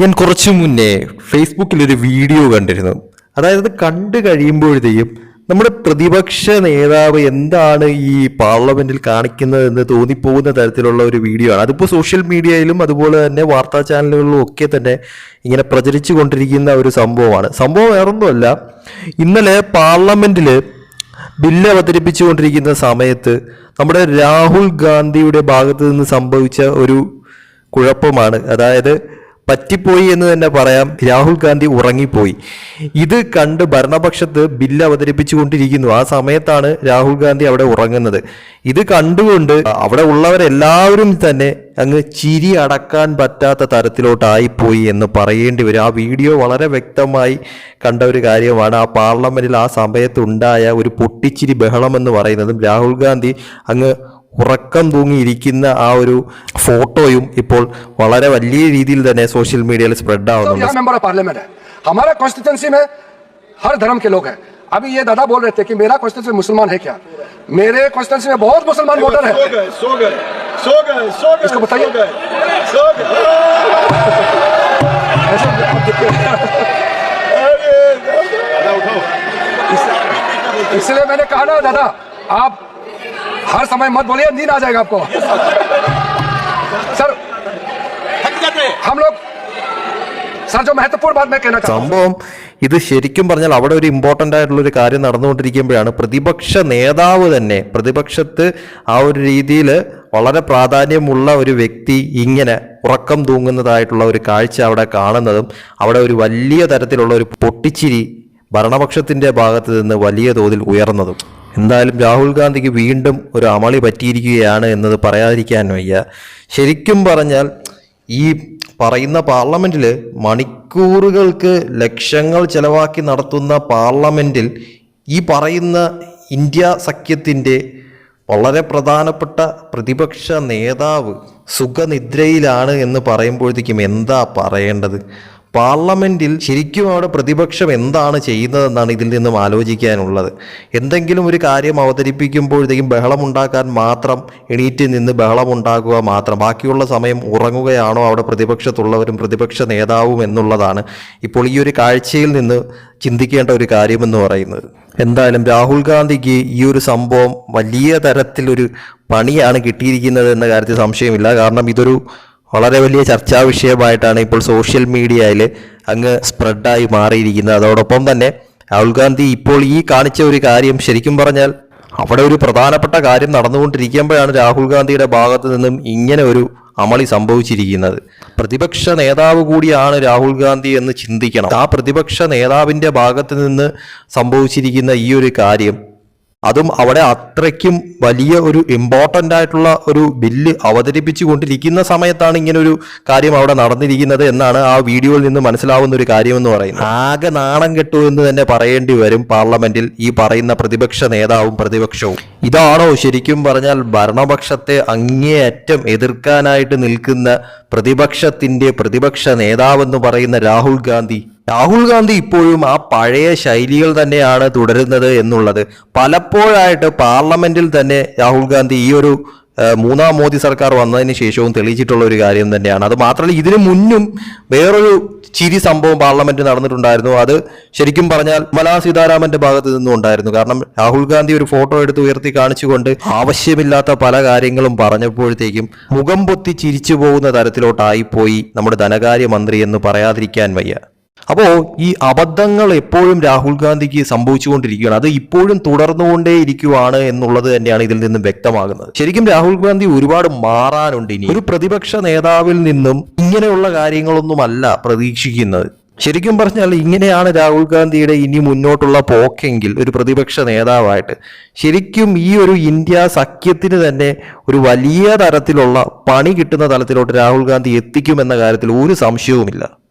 ഞാൻ കുറച്ചു മുന്നേ ഫേസ്ബുക്കിൽ ഒരു വീഡിയോ കണ്ടിരുന്നു. അതായത് കണ്ടു കഴിയുമ്പോഴത്തേക്കും നമ്മുടെ പ്രതിപക്ഷ നേതാവ് എന്താണ് ഈ പാർലമെന്റിൽ കാണിക്കുന്നത് എന്ന് തോന്നിപ്പോകുന്ന തരത്തിലുള്ള ഒരു വീഡിയോ ആണ്. അതിപ്പോൾ സോഷ്യൽ മീഡിയയിലും അതുപോലെ തന്നെ വാർത്താ ചാനലുകളിലും ഒക്കെ തന്നെ ഇങ്ങനെ പ്രചരിച്ചു കൊണ്ടിരിക്കുന്ന ഒരു സംഭവമാണ്. സംഭവം വേറൊന്നുമല്ല. ഇന്നലെ പാർലമെന്റിൽ ബില്ല് അവതരിപ്പിച്ചുകൊണ്ടിരിക്കുന്ന സമയത്ത് നമ്മുടെ രാഹുൽ ഗാന്ധിയുടെ ഭാഗത്ത് നിന്ന് സംഭവിച്ച ഒരു കുഴപ്പമാണ്. അതായത് പറ്റിപ്പോയി എന്ന് തന്നെ പറയാം. രാഹുൽ ഗാന്ധി ഉറങ്ങിപ്പോയി. ഇത് കണ്ട് ഭരണപക്ഷത്ത് ബില്ല് അവതരിപ്പിച്ചുകൊണ്ടിരിക്കുന്നു. ആ സമയത്താണ് രാഹുൽ ഗാന്ധി അവിടെ ഉറങ്ങുന്നത്. ഇത് കണ്ടുകൊണ്ട് അവിടെ ഉള്ളവരെല്ലാവരും തന്നെ അങ്ങ് ചിരി അടക്കാൻ പറ്റാത്ത തരത്തിലോട്ടായിപ്പോയി എന്ന് പറയേണ്ടി വരും. ആ വീഡിയോ വളരെ വ്യക്തമായി കണ്ട ഒരു കാര്യമാണ്. ആ പാർലമെന്റിൽ ആ സമയത്തുണ്ടായ ഒരു പൊട്ടിച്ചിരി ബഹളം എന്ന് പറയുന്നതും രാഹുൽ ഗാന്ധി അങ്ങ് ഉറക്കം തൂങ്ങിയിരിക്കുന്ന ആ ഒരു ഫോട്ടോയും ഇപ്പോൾ വളരെ വലിയ രീതിയിൽ തന്നെ സോഷ്യൽ മീഡിയയിൽ സ്പ്രെഡ് ആവുന്നുണ്ട് यहाँ मेंबर ऑफ पार्लियामेंट है हमारा कॉन्स्टिट्यूंसी में हर धर्म के लोग हैं अभी ये दादा बोल रहे थे कि मेरा कॉन्स्टिट्यूंसी मुसलमान है क्या मेरे कॉन्स्टिट्यूंसी में बहुत मुसलमान वोटर है सो गए सो गए सो गए सो गए इसको बताइए। सो गए सो गए अरे दादा उठाओ इसलिए मैंने कहा ना दादा आप हर समय मत बोलिए नींद आ जाएगा आपको सर हम लोग सर जो महत्वपूर्ण बात मैं कहना चाहता हूँ സംഭവം ഇത് ശരിക്കും പറഞ്ഞാൽ അവിടെ ഒരു ഇമ്പോർട്ടൻ്റ് ആയിട്ടുള്ള ഒരു കാര്യം നടന്നുകൊണ്ടിരിക്കുമ്പോഴാണ് പ്രതിപക്ഷ നേതാവ് തന്നെ പ്രതിപക്ഷത്ത് ആ ഒരു രീതിയിൽ വളരെ പ്രാധാന്യമുള്ള ഒരു വ്യക്തി ഇങ്ങനെ ഉറക്കം തൂങ്ങുന്നതായിട്ടുള്ള ഒരു കാഴ്ച അവിടെ കാണുന്നതും അവിടെ ഒരു വലിയ തരത്തിലുള്ള ഒരു പൊട്ടിച്ചിരി ഭരണപക്ഷത്തിന്റെ ഭാഗത്ത് നിന്ന് വലിയ തോതിൽ ഉയർന്നതും എന്തായാലും രാഹുൽ ഗാന്ധിക്ക് വീണ്ടും ഒരു അമളി പറ്റിയിരിക്കുകയാണ് എന്നത് പറയാതിരിക്കാൻ വയ്യ. ശരിക്കും പറഞ്ഞാൽ ഈ പറയുന്ന പാർലമെന്റിൽ മണിക്കൂറുകൾക്ക് ലക്ഷങ്ങൾ ചെലവാക്കി നടത്തുന്ന പാർലമെന്റിൽ ഈ പറയുന്ന ഇന്ത്യ സഖ്യത്തിന്റെ വളരെ പ്രധാനപ്പെട്ട പ്രതിപക്ഷ നേതാവ് സുഖനിദ്രയിലാണ് എന്ന് പറയുമ്പോഴത്തേക്കും എന്താ പറയേണ്ടത്? പാർലമെന്റിൽ ശരിക്കും അവിടെ പ്രതിപക്ഷം എന്താണ് ചെയ്യുന്നതെന്നാണ് ഇതിൽ നിന്നും ആലോചിക്കാനുള്ളത്. എന്തെങ്കിലും ഒരു കാര്യം അവതരിപ്പിക്കുമ്പോഴത്തേക്കും ബഹളമുണ്ടാക്കാൻ മാത്രം എണീറ്റ് നിന്ന് ബഹളമുണ്ടാക്കുക മാത്രം. ബാക്കിയുള്ള സമയം ഉറങ്ങുകയാണോ അവിടെ പ്രതിപക്ഷത്തുള്ളവരും പ്രതിപക്ഷ നേതാവും എന്നുള്ളതാണ് ഇപ്പോൾ ഈ ഒരു കാഴ്ചയിൽ നിന്ന് ചിന്തിക്കേണ്ട ഒരു കാര്യമെന്ന് പറയുന്നത്. എന്തായാലും രാഹുൽ ഗാന്ധിക്ക് ഈ ഒരു സംഭവം വലിയ തരത്തിലൊരു പണിയാണ് കിട്ടിയിരിക്കുന്നത് എന്ന കാര്യത്തിൽ സംശയമില്ല. കാരണം ഇതൊരു വളരെ വലിയ ചർച്ചാ വിഷയമായിട്ടാണ് ഇപ്പോൾ സോഷ്യൽ മീഡിയയിൽ അങ്ങ് സ്പ്രെഡായി മാറിയിരിക്കുന്നത്. അതോടൊപ്പം തന്നെ രാഹുൽ ഗാന്ധി ഇപ്പോൾ ഈ കാണിച്ച ഒരു കാര്യം ശരിക്കും പറഞ്ഞാൽ അവിടെ ഒരു പ്രധാനപ്പെട്ട കാര്യം നടന്നുകൊണ്ടിരിക്കുമ്പോഴാണ് രാഹുൽ ഗാന്ധിയുടെ ഭാഗത്തു നിന്നും ഇങ്ങനെ ഒരു അമളി സംഭവിച്ചിരിക്കുന്നത്. പ്രതിപക്ഷ നേതാവ് കൂടിയാണ് രാഹുൽ ഗാന്ധി എന്ന് ചിന്തിക്കണം. ആ പ്രതിപക്ഷ നേതാവിന്റെ ഭാഗത്ത് നിന്ന് സംഭവിച്ചിരിക്കുന്ന ഈ ഒരു കാര്യം അതും അവിടെ അത്രയ്ക്കും വലിയ ഒരു ഇമ്പോർട്ടന്റ് ആയിട്ടുള്ള ഒരു ബില്ല് അവതരിപ്പിച്ചു കൊണ്ടിരിക്കുന്ന സമയത്താണ് ഇങ്ങനെ ഒരു കാര്യം അവിടെ നടന്നിരിക്കുന്നത് എന്നാണ് ആ വീഡിയോയിൽ നിന്ന് മനസ്സിലാവുന്ന ഒരു കാര്യമെന്ന് പറയുന്നത്. ആകെ നാണം കെട്ടു എന്ന് തന്നെ പറയേണ്ടി വരും പാർലമെന്റിൽ ഈ പറയുന്ന പ്രതിപക്ഷ നേതാവും പ്രതിപക്ഷവും. ഇതാണോ ശരിക്കും പറഞ്ഞാൽ ഭരണപക്ഷത്തെ അങ്ങേയറ്റം എതിർക്കാനായിട്ട് നിൽക്കുന്ന പ്രതിപക്ഷത്തിന്റെ പ്രതിപക്ഷ നേതാവെന്ന് പറയുന്ന രാഹുൽ ഗാന്ധി? രാഹുൽ ഗാന്ധി ഇപ്പോഴും ആ പഴയ ശൈലികൾ തന്നെയാണ് തുടരുന്നത് എന്നുള്ളത്. പലപ്പോഴായിട്ട് പാർലമെന്റിൽ തന്നെ രാഹുൽ ഗാന്ധി ഈ ഒരു മൂന്നാം മോദി സർക്കാർ വന്നതിന് ശേഷവും തെളിയിച്ചിട്ടുള്ള ഒരു കാര്യം തന്നെയാണ്. അത് മാത്രമല്ല ഇതിനു മുന്നും വേറൊരു ചിരി സംഭവം പാർലമെന്റ് നടന്നിട്ടുണ്ടായിരുന്നു. അത് ശരിക്കും പറഞ്ഞാൽ മലാ സീതാരാമന്റെ ഭാഗത്ത് നിന്നും ഉണ്ടായിരുന്നു. കാരണം രാഹുൽ ഗാന്ധി ഒരു ഫോട്ടോ എടുത്ത് ഉയർത്തി കാണിച്ചുകൊണ്ട് ആവശ്യമില്ലാത്ത പല കാര്യങ്ങളും പറഞ്ഞപ്പോഴത്തേക്കും മുഖം പൊത്തി ചിരിച്ചു പോകുന്ന തരത്തിലോട്ടായിപ്പോയി നമ്മുടെ ധനകാര്യമന്ത്രി എന്ന് പറയാതിരിക്കാൻ വയ്യ. അപ്പോൾ ഈ അബദ്ധങ്ങൾ എപ്പോഴും രാഹുൽ ഗാന്ധിക്ക് സംഭവിച്ചുകൊണ്ടിരിക്കുകയാണ്. അത് ഇപ്പോഴും തുടർന്നുകൊണ്ടേ ഇരിക്കുവാണ് എന്നുള്ളത് തന്നെയാണ് ഇതിൽ നിന്നും വ്യക്തമാകുന്നത്. ശരിക്കും രാഹുൽ ഗാന്ധി ഒരുപാട് മാറാനുണ്ട് ഇനി. ഒരു പ്രതിപക്ഷ നേതാവിൽ നിന്നും ഇങ്ങനെയുള്ള കാര്യങ്ങളൊന്നുമല്ല പ്രതീക്ഷിക്കുന്നത്. ശരിക്കും പറഞ്ഞാൽ ഇങ്ങനെയാണ് രാഹുൽ ഗാന്ധിയുടെ ഇനി മുന്നോട്ടുള്ള പോക്കെങ്കിൽ ഒരു പ്രതിപക്ഷ നേതാവായിട്ട് ശരിക്കും ഈ ഒരു ഇന്ത്യ സഖ്യത്തിന് തന്നെ ഒരു വലിയ തരത്തിലുള്ള പണി കിട്ടുന്ന തലത്തിലോട്ട് രാഹുൽ ഗാന്ധി എത്തിക്കുമെന്ന കാര്യത്തിൽ ഒരു സംശയവുമില്ല.